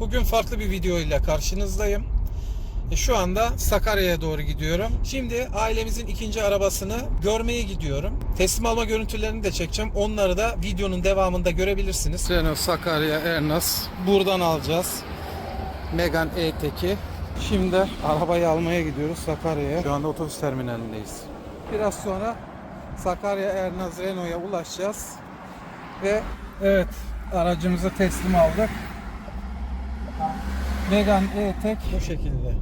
Bugün farklı bir video ile karşınızdayım. E, Şu anda Sakarya'ya doğru gidiyorum. Şimdi ailemizin ikinci arabasını görmeye gidiyorum. Teslim alma görüntülerini de çekeceğim. Onları da videonun devamında görebilirsiniz. Renault Sakarya Ernas. Buradan alacağız. Megane E-Tech'i. Şimdi arabayı almaya gidiyoruz Sakarya'ya. Şu anda otobüs terminalindeyiz. Biraz sonra Sakarya Ernaz Renault'a ulaşacağız. Ve evet aracımızı teslim aldık. Megane E-Tech bu şekilde.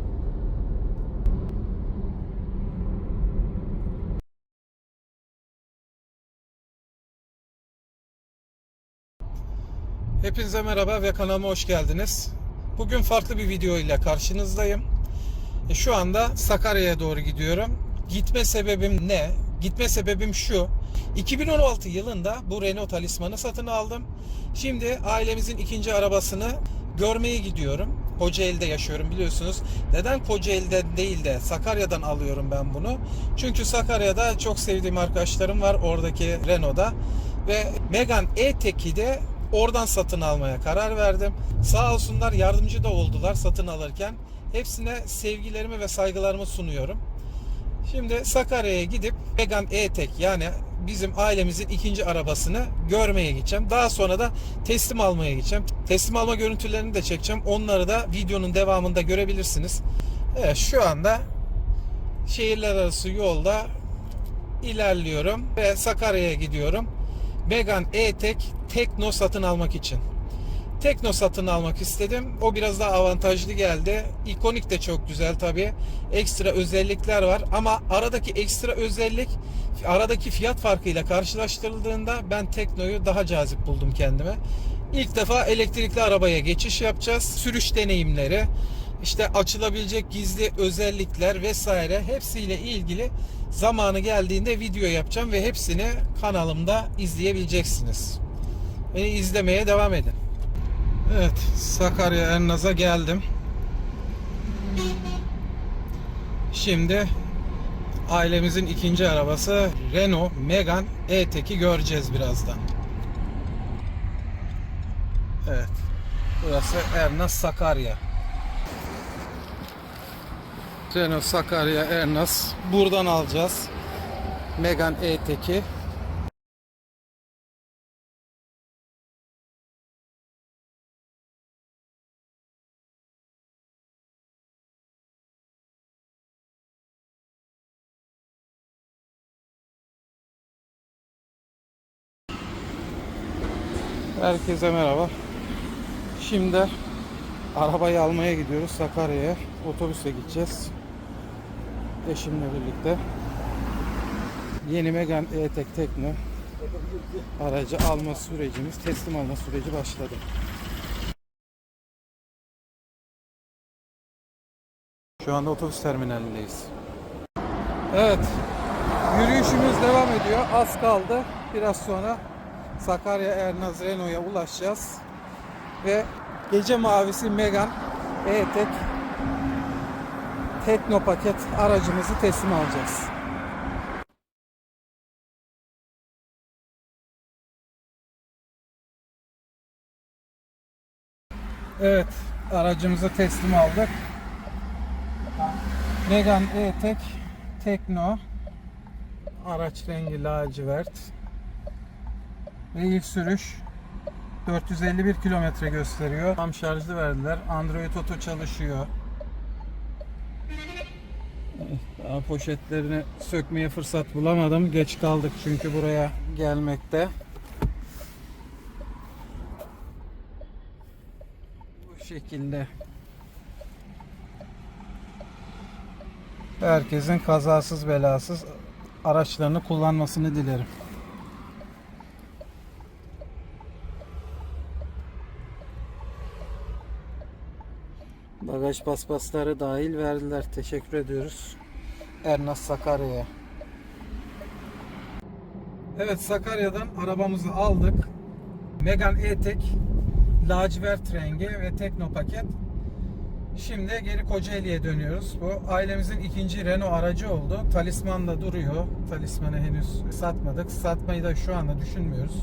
Hepinize merhaba ve kanalıma hoş geldiniz. Bugün farklı bir video ile karşınızdayım. E, Şu anda Sakarya'ya doğru gidiyorum. Gitme sebebim ne? Gitme sebebim şu. 2016 yılında bu Renault Talisman'ı satın aldım. Şimdi ailemizin ikinci arabasını görmeye gidiyorum. Kocaeli'de yaşıyorum biliyorsunuz. Neden Kocaeli'den değil de Sakarya'dan alıyorum ben bunu? Çünkü Sakarya'da çok sevdiğim arkadaşlarım var oradaki Renault'da. Ve Megane E-Tech'i de oradan satın almaya karar verdim. Sağ olsunlar yardımcı da oldular satın alırken. Hepsine sevgilerimi ve saygılarımı sunuyorum. Şimdi Sakarya'ya gidip Megane E-Tech yani bizim ailemizin ikinci arabasını görmeye gideceğim. Daha sonra da teslim almaya gideceğim. Teslim alma görüntülerini de çekeceğim. Onları da videonun devamında görebilirsiniz. Evet şu anda şehirler arası yolda ilerliyorum ve Sakarya'ya gidiyorum. Megane E-Tech Tekno satın almak için. Tekno satın almak istedim. O biraz daha avantajlı geldi. İkonik de çok güzel tabi. Ekstra özellikler var ama aradaki ekstra özellik aradaki fiyat farkıyla karşılaştırıldığında ben Tekno'yu daha cazip buldum kendime. İlk defa elektrikli arabaya geçiş yapacağız. Sürüş deneyimleri, işte açılabilecek gizli özellikler vesaire hepsiyle ilgili zamanı geldiğinde video yapacağım ve hepsini kanalımda izleyebileceksiniz. Beni izlemeye devam edin. Evet, Sakarya Ernaz'a geldim. Şimdi ailemizin ikinci arabası Renault Megane E-Tech'i göreceğiz birazdan. Evet. Burası Ernaz Sakarya. Renault Sakarya Ernaz. Buradan alacağız. Megane E-Tech'i. Herkese merhaba. Şimdi arabayı almaya gidiyoruz Sakarya'ya. Otobüse gideceğiz. Eşimle birlikte. Yeni Megane E-Tech Tekno aracı alma sürecimiz, teslim alma süreci başladı. Şu anda otobüs terminalindeyiz. Evet. Yürüyüşümüz devam ediyor. Az kaldı. Biraz sonra Sakarya Ernaz Renault'a ulaşacağız. Ve gece mavisi Megane E-Tech Tekno paket aracımızı teslim alacağız. Evet, aracımızı teslim aldık. Megane E-Tech Tekno araç rengi lacivert ve ilk sürüş 451 kilometre gösteriyor. Tam şarjlı verdiler. Android Auto çalışıyor. Daha poşetlerini sökmeye fırsat bulamadım. Geç kaldık çünkü buraya gelmekte. Bu şekilde. Herkesin kazasız belasız araçlarını kullanmasını dilerim. Bagaj paspasları dahil verdiler. Teşekkür ediyoruz. Ernaz Sakarya'ya. Evet Sakarya'dan arabamızı aldık. Megane E-Tech lacivert rengi ve Tekno paket. Şimdi geri Kocaeli'ye dönüyoruz. Bu ailemizin ikinci Renault aracı oldu. Talisman da duruyor. Talismanı henüz satmadık. Satmayı da şu anda düşünmüyoruz.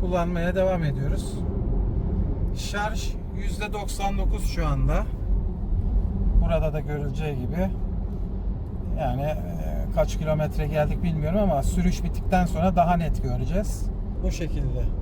Kullanmaya devam ediyoruz. Şarj %99 şu anda. Burada da görüleceği gibi. Yani e, kaç kilometre geldik bilmiyorum ama sürüş bittikten sonra daha net göreceğiz. Bu şekilde.